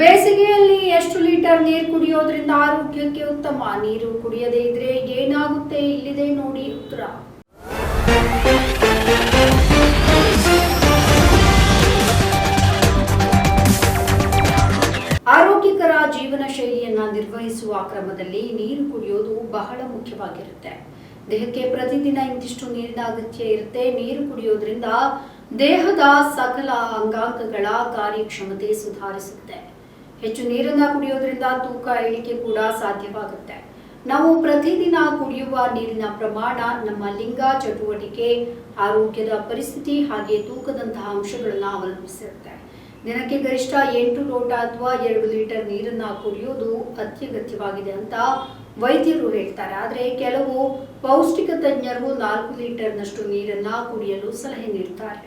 ಬೇಸಿಗೆಯಲ್ಲಿ ಎಷ್ಟು ಲೀಟರ್ ನೀರು ಕುಡಿಯೋದ್ರಿಂದ ಆರೋಗ್ಯಕ್ಕೆ ಉತ್ತಮ? ನೀರು ಕುಡಿಯದೇ ಇದ್ರೆ ಏನಾಗುತ್ತೆ? ಇಲ್ಲಿದೆ ನೋಡಿ ಉತ್ತರ. ಆರೋಗ್ಯಕರ ಜೀವನ ಶೈಲಿಯನ್ನ ನಿರ್ವಹಿಸುವ ಕ್ರಮದಲ್ಲಿ ನೀರು ಕುಡಿಯೋದು ಬಹಳ ಮುಖ್ಯವಾಗಿರುತ್ತೆ. ದೇಹಕ್ಕೆ ಪ್ರತಿದಿನ ಇಂತಿಷ್ಟು ನೀರಿನ ಅಗತ್ಯ ಇರುತ್ತೆ. ನೀರು ಕುಡಿಯೋದ್ರಿಂದ ದೇಹದ ಸಕಲ ಅಂಗಾಂಗಗಳ ಕಾರ್ಯಕ್ಷಮತೆ ಸುಧಾರಿಸುತ್ತೆ. ಹೆಚ್ಚು ನೀರನ್ನ ಕುಡಿಯೋದ್ರಿಂದ ತೂಕ ಇಳಿಕೆ ಕೂಡ ಸಾಧ್ಯವಾಗುತ್ತೆ. ನಾವು ಪ್ರತಿದಿನ ಕುಡಿಯುವ ನೀರಿನ ಪ್ರಮಾಣ, ನಮ್ಮ ಲಿಂಗ ಚಟುವಟಿಕೆ, ಆರೋಗ್ಯದ ಪರಿಸ್ಥಿತಿ ಹಾಗೆ ತೂಕದಂತಹ ಅಂಶಗಳನ್ನ ಅವಲಂಬಿಸಿರುತ್ತೆ. ದಿನಕ್ಕೆ ಗರಿಷ್ಠ ಎಂಟು ಲೋಟ ಅಥವಾ ಎರಡು ಲೀಟರ್ ನೀರನ್ನ ಕುಡಿಯೋದು ಅತ್ಯಗತ್ಯವಾಗಿದೆ ಅಂತ ವೈದ್ಯರು ಹೇಳ್ತಾರೆ. ಆದರೆ ಕೆಲವು ಪೌಷ್ಟಿಕ ತಜ್ಞರು ನಾಲ್ಕು ಲೀಟರ್ನಷ್ಟು ನೀರನ್ನ ಕುಡಿಯಲು ಸಲಹೆ ನೀಡುತ್ತಾರೆ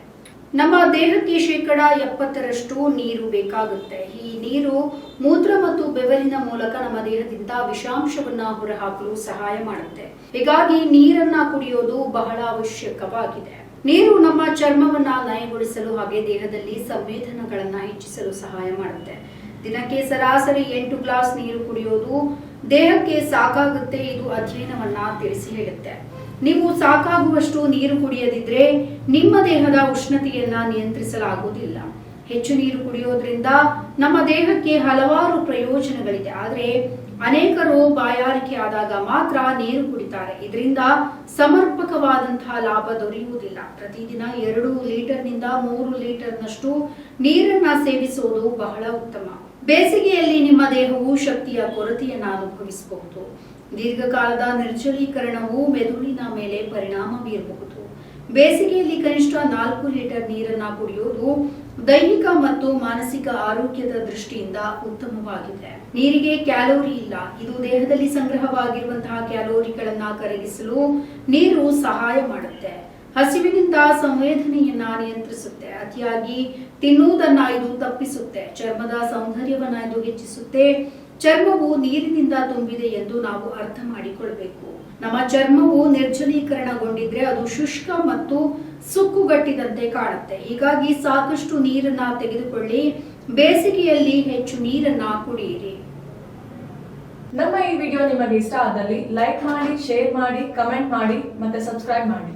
ನಮ್ಮ ದೇಹಕ್ಕೆ ಶೇಕಡ ಎಪ್ಪತ್ತರಷ್ಟು ನೀರು ಬೇಕಾಗುತ್ತೆ. ಈ ನೀರು ಮೂತ್ರ ಮತ್ತು ಬೆವರಿನ ಮೂಲಕ ನಮ್ಮ ದೇಹದಿಂದ ವಿಷಾಂಶವನ್ನ ಹೊರಹಾಕಲು ಸಹಾಯ ಮಾಡುತ್ತೆ. ಹೀಗಾಗಿ ನೀರನ್ನ ಕುಡಿಯೋದು ಬಹಳ ಅವಶ್ಯಕವಾಗಿದೆ. ನೀರು ನಮ್ಮ ಚರ್ಮವನ್ನ ನಯಗೊಳಿಸಲು ಹಾಗೆ ದೇಹದಲ್ಲಿ ಸಂವೇದನಗಳನ್ನ ಹೆಚ್ಚಿಸಲು ಸಹಾಯ ಮಾಡುತ್ತೆ. ದಿನಕ್ಕೆ ಸರಾಸರಿ ಎಂಟು ಗ್ಲಾಸ್ ನೀರು ಕುಡಿಯೋದು ದೇಹಕ್ಕೆ ಸಾಕಾಗುತ್ತೆ ಇದು ಅಧ್ಯಯನವನ್ನ ತಿಳಿಸಿ ಹೇಳುತ್ತೆ. ನೀವು ಸಾಕಾಗುವಷ್ಟು ನೀರು ಕುಡಿಯದಿದ್ರೆ ನಿಮ್ಮ ದೇಹದ ಉಷ್ಣತೆಯನ್ನ ನಿಯಂತ್ರಿಸಲಾಗುವುದಿಲ್ಲ. ಹೆಚ್ಚು ನೀರು ಕುಡಿಯೋದ್ರಿಂದ ನಮ್ಮ ದೇಹಕ್ಕೆ ಹಲವಾರು ಪ್ರಯೋಜನಗಳಿದೆ. ಆದರೆ ಅನೇಕರು ಬಾಯಾರಿಕೆ ಆದಾಗ ಮಾತ್ರ ನೀರು ಕುಡಿತಾರೆ. ಇದರಿಂದ ಸಮರ್ಪಕವಾದಂತಹ ಲಾಭ ದೊರೆಯುವುದಿಲ್ಲ. ಪ್ರತಿದಿನ ಎರಡು ಲೀಟರ್ನಿಂದ ಮೂರು ಲೀಟರ್ನಷ್ಟು ನೀರನ್ನ ಸೇವಿಸುವುದು ಬಹಳ ಉತ್ತಮ. ಬೇಸಿಗೆಯಲ್ಲಿ ನಿಮ್ಮ ದೇಹವು ಶಕ್ತಿಯ ಕೊರತೆಯನ್ನು ಅನುಭವಿಸಬಹುದು. ದೀರ್ಘಕಾಲದ ನಿರ್ಜಲೀಕರಣವು ಮೆದುಳಿನ ಮೇಲೆ ಪರಿಣಾಮ ಬೀರಬಹುದು. ಬೇಸಿಗೆಯಲ್ಲಿ ಕನಿಷ್ಠ ನಾಲ್ಕು ಲೀಟರ್ ನೀರನ್ನ ಕುಡಿಯುವುದು ದೈಹಿಕ ಮತ್ತು ಮಾನಸಿಕ ಆರೋಗ್ಯದ ದೃಷ್ಟಿಯಿಂದ ಉತ್ತಮವಾಗಿದೆ. ನೀರಿಗೆ ಕ್ಯಾಲೋರಿ ಇಲ್ಲ. ಇದು ದೇಹದಲ್ಲಿ ಸಂಗ್ರಹವಾಗಿರುವಂತಹ ಕ್ಯಾಲೋರಿಗಳನ್ನ ಕರಗಿಸಲು ನೀರು ಸಹಾಯ ಮಾಡುತ್ತೆ. ಹಸಿವಿನಿಂದ ಸಂವೇದನೆಯನ್ನ ನಿಯಂತ್ರಿಸುತ್ತೆ. ಅತಿಯಾಗಿ ತಿನ್ನುವುದನ್ನ ಇದು ತಪ್ಪಿಸುತ್ತೆ. ಚರ್ಮದ ಸೌಂದರ್ಯವನ್ನ ಇದು ಹೆಚ್ಚಿಸುತ್ತೆ. ಚರ್ಮವು ನೀರಿನಿಂದ ತುಂಬಿದೆ ಎಂದು ನಾವು ಅರ್ಥ ಮಾಡಿಕೊಳ್ಬೇಕು. ನಮ್ಮ ಚರ್ಮವು ನಿರ್ಜಲೀಕರಣಗೊಂಡಿದ್ರೆ ಅದು ಶುಷ್ಕ ಮತ್ತು ಸುಕ್ಕುಗಟ್ಟಿದಂತೆ ಕಾಣುತ್ತೆ. ಹೀಗಾಗಿ ಸಾಕಷ್ಟು ನೀರನ್ನ ತೆಗೆದುಕೊಳ್ಳಿ. ಬೇಸಿಗೆಯಲ್ಲಿ ಹೆಚ್ಚು ನೀರನ್ನ ಕುಡಿಯಿರಿ. ನಮ್ಮ ಈ ವಿಡಿಯೋ ನಿಮಗೆ ಇಷ್ಟ ಆದಲ್ಲಿ ಲೈಕ್ ಮಾಡಿ, ಶೇರ್ ಮಾಡಿ, ಕಮೆಂಟ್ ಮಾಡಿ ಮತ್ತೆ ಸಬ್ಸ್ಕ್ರೈಬ್ ಮಾಡಿ.